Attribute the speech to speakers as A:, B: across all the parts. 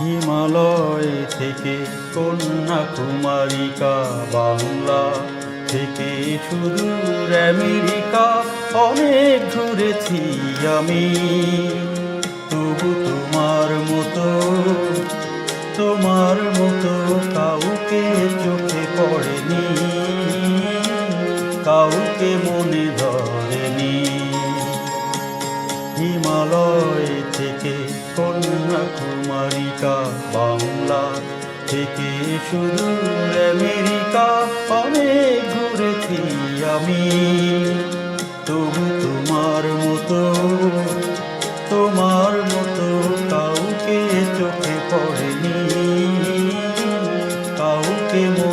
A: হিমালয় থেকে কন্যাকুমারিকা, বাংলা থেকে সুদূর আমেরিকা, অনেক ঘুরেছি আমি। তবু তোমার মতো তোমার মতো কাউকে চোখে পড়েনি। কাউকে মনে ধরেনি কন্যাকুমারিকা বাংলা থেকে সুদূর আমেরিকা। অনেক ঘুরেছি আমি। তবু তোমার মতো তোমার মতো কাউকে চোখে পড়েনি। কাউকে মনে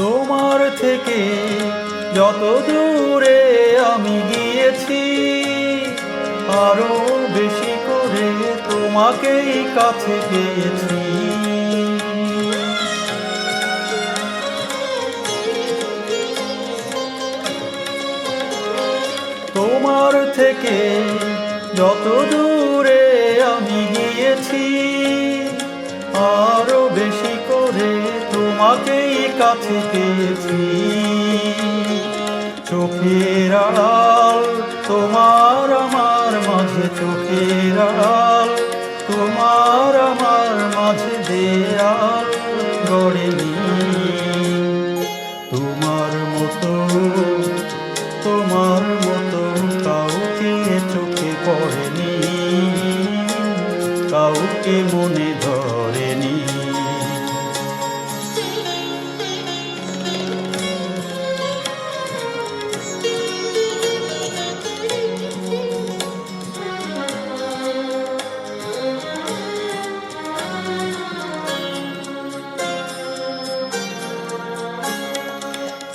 A: তোমার থেকে যত দূরে আমি গিয়েছি, আরও বেশি করে তোমাকেই কাছে পেয়েছি। তোমার থেকে যত দূরে আমি গিয়েছি, আরও বেশি করে তোমাকেই কাছে পেয়েছি চোখের আড়াল, তোমার আমার মাঝে, চোখের আড়াল, তোমার আমার মাঝে দেয়াল গড়েনি। তোমার মতো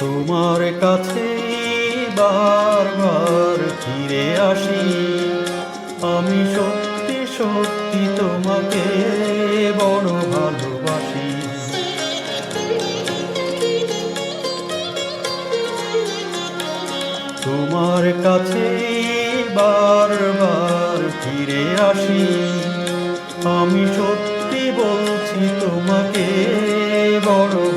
A: তোমার কাছে বারবার ফিরে আসি। আমি সত্যি সত্যি তোমাকে বড় ভালোবাসি। তোমার কাছে বারবার ফিরে আসি। আমি সত্যি বলছি তোমাকে বড়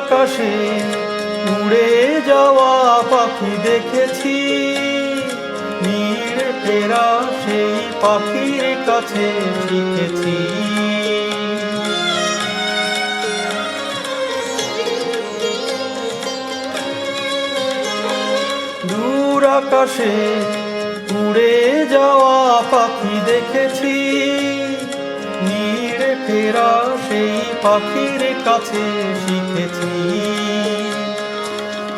A: আকাশে উড়ে যাওয়া পাখি দেখেছি। নীড় ফেরা সেই পাখির কাছে শিখেছি দূর আকাশে উড়ে যাওয়া পাখি দেখেছি। নীড় ফেরা সেই পাখির কাছে শিখেছি।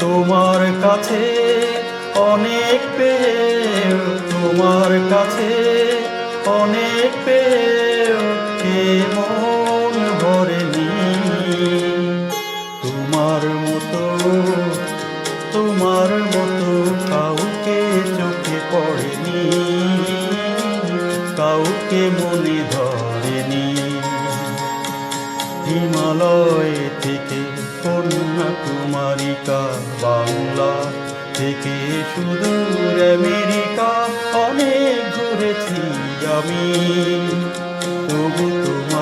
A: তোমার কাছে অনেক পেয়ে তোমার কাছে অনেক পেয়ে মন ভরেনি? তোমার মতো তোমার মতো কাউকে চোখে পড়েনি। কাউকে মনে ধরেনি হিমালয় থেকে কন্যাকুমারিকা বাংলা থেকে সুদূর আমেরিকা অনেক ঘুরেছি আমি। তবু তোমার